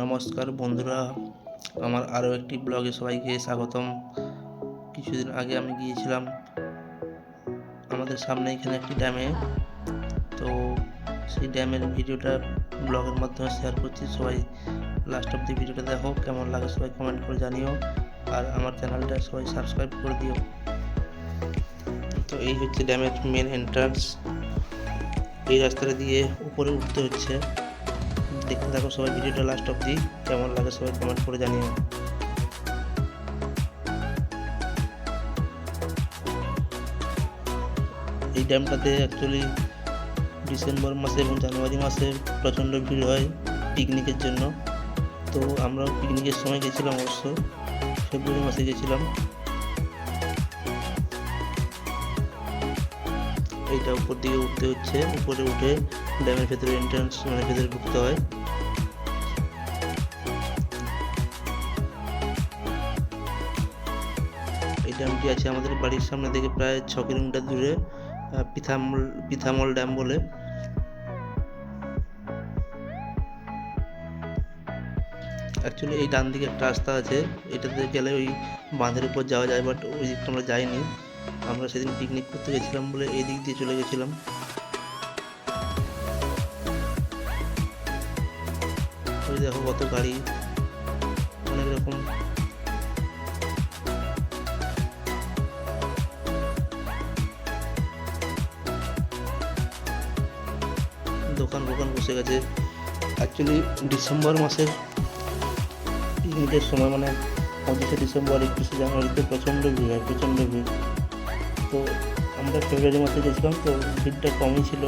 নমস্কার বন্ধুরা, আমার আরও একটি ব্লগে সবাইকে স্বাগতম। কিছুদিন আগে আমি গিয়েছিলাম আমাদের সামনে এখানে একটি ড্যামে। তো সেই ড্যামের ভিডিওটা ব্লগের মাধ্যমে শেয়ার করছি। সবাই লাস্ট অব দি ভিডিওটা দেখো, কেমন লাগে সবাই কমেন্ট করে জানিও। আর আমার চ্যানেলটা সবাই সাবস্ক্রাইব করে দিও। তো এই হচ্ছে ড্যামের মেন এন্ট্রান্স এই রাস্তাটা দিয়ে উপরে উঠতে হচ্ছে। দেখতে থাকো, সবাই ভিডিওটা লাস্ট অবধি কেমন লাগে সবাই কমেন্ট করে জানিও। এই ড্যামটাতে অ্যাকচুয়ালি ডিসেম্বর মাসে এবং জানুয়ারি মাসে প্রচণ্ড ভিড় হয় পিকনিকের জন্য। তো আমরাও পিকনিকের সময় গেছিলাম অবশ্য, ফেব্রুয়ারি মাসে গেছিলাম। এইটা উপর দিকে উঠতে হচ্ছে, উপরে উঠে ড্যামের ভেতরে এন্ট্রান্স মানে ভেতরে ঢুকতে হয়। ড্যামটি আছে আমাদের বাড়ির সামনে থেকে প্রায় ছ কিলোমিটার দূরে পিথামল পিথামল ড্যাম বলে। অ্যাকচুয়ালি এই ডান দিকে একটা রাস্তা আছে, এটাতে গেলে ওই বাঁধের উপর যাওয়া যায় বাট ওই দিকটা আমরা যাইনি। আমরা সেদিন পিকনিক করতে গেছিলাম বলে এই দিক দিয়ে চলে গেছিলাম। দেখো কত গাড়ি, অনেক রকম দোকান দোকান বসে গেছে। অ্যাকচুয়ালি ডিসেম্বর মাসের পিকনিকের সময় মানে পঁচিশে ডিসেম্বর একুশে জানুয়ারিতে প্রচণ্ড ভিড় হয়, প্রচণ্ড ভিড়। তো আমরা ফেব্রুয়ারি মাসে গেছিলাম, তো ভিড়টা কমই ছিল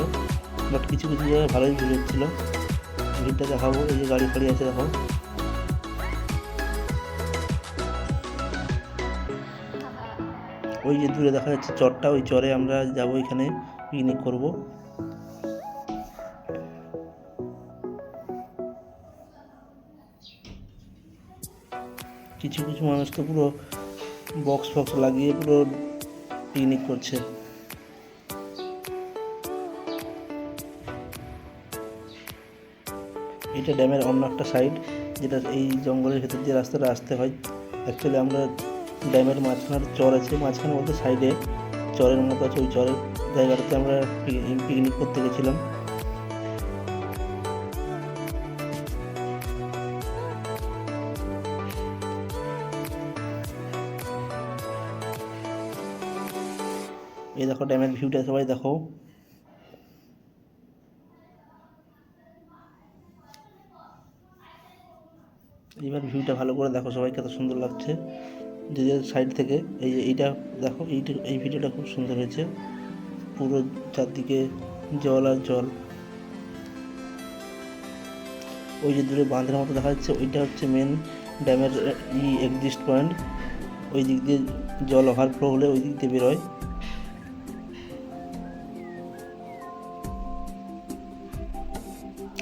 বাট কিছু কিছু জায়গায় ভালোই ভিড় হচ্ছিল। ভিড়টা দেখাবো, এই যে গাড়ি ফাড়ি আছে দেখো ওই যে দূরে দেখা যাচ্ছে চরটা, ওই চরে আমরা যাব এখানে পিকনিক করব। কিছু কিছু মানুষ তো পুরো বক্স ফক্স লাগিয়ে পুরো পিকনিক করছে। এটা ড্যামের অন্য একটা সাইড যেটা এই জঙ্গলের ভেতর দিয়ে রাস্তাটা আসতে হয়। অ্যাকচুয়ালি আমরা ড্যামের মাঝখানে চর আছে মাঝখানে বলতে সাইডে চরের মতো আছে, ওই চরের জায়গাটাতে আমরা পিকনিক করতে গেছিলাম। এই দেখো ড্যামের ভিউটা সবাই দেখো। এবার ভিউটা ভালো করে দেখো সবাই কত সুন্দর লাগছে। যে সাইড থেকে, এই যে এইটা দেখো, এইটা, এই ভিডিওটা খুব সুন্দর হয়েছে। পুরো চারদিকে জল আর জল। ওই যে দূরে বাঁধের মতো দেখা যাচ্ছে, ওইটা হচ্ছে মেন ড্যামের ই এক্সিস্ট পয়েন্ট ওই দিক দিয়ে জল ওভারফ্লো হলে ওই দিক দিয়ে বেরোয়।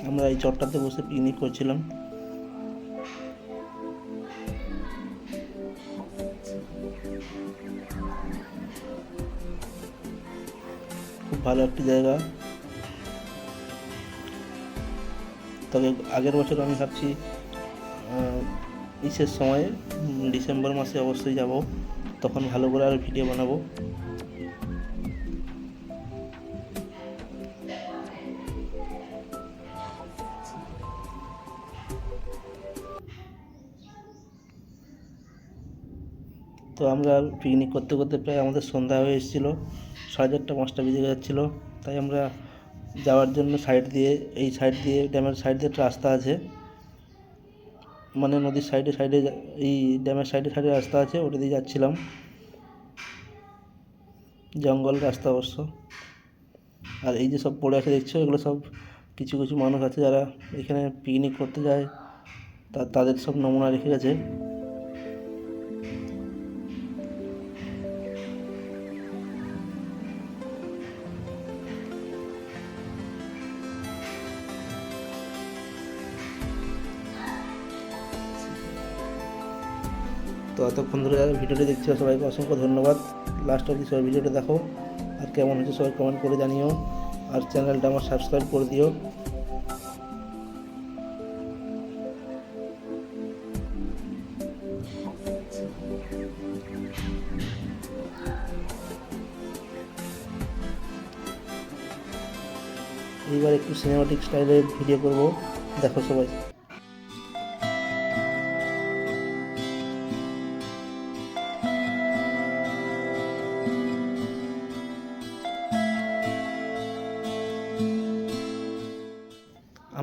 আমরা এই চটটাতে বসে পিকনিক করছিলাম। খুব ভালো একটি জায়গা। তবে আগের বছর আমি ভাবছি ইসের সময় ডিসেম্বর মাসে অবশ্যই যাব। তখন ভালো করে আর ভিডিও বানাবো। তো আমরা পিকনিক করতে করতে প্রায় আমাদের সন্ধ্যা হয়ে এসেছিল। সাড়ে চারটা, পাঁচটা বেজে যাচ্ছিল। তাই আমরা যাওয়ার জন্য সাইড দিয়ে, এই সাইড দিয়ে, ড্যামের সাইড দিয়ে একটা রাস্তা আছে। মানে নদীর সাইডে সাইডে এই ড্যামের সাইডে সাইডে রাস্তা আছে, ওটা দিয়ে যাচ্ছিলাম। জঙ্গল রাস্তা অবশ্য। আর এই যে সব পড়ে আছে দেখছ, এগুলো সব কিছু কিছু মানুষ আছে যারা এখানে পিকনিক করতে যায়। তাদের সব নমুনা রেখে গেছে। তো এতক্ষণ ধরে ভিডিওটি দেখছিল সবাইকে অসংখ্য ধন্যবাদ। লাস্ট অবধি সবাই ভিডিওটা দেখো। আর কেমন হচ্ছে সবাই কমেন্ট করে জানিও। আর চ্যানেলটা আমার সাবস্ক্রাইব করে দিও। এইবার একটু সিনেমাটিক স্টাইলে ভিডিও করব। দেখো সবাই।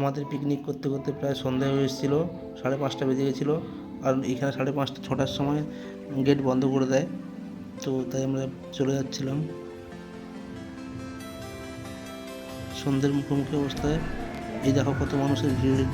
আমাদের পিকনিক করতে করতে প্রায় সন্ধ্যা হয়ে এসেছিল, সাড়ে পাঁচটা বেজে গেছিল। আর এখানে সাড়ে পাঁচটা, ছটার সময় গেট বন্ধ করে দেয়। তো তাই আমরা চলে যাচ্ছিলাম। সন্ধ্যের মুখোমুখি অবস্থায়। এই দেখো কত মানুষের ভিড়।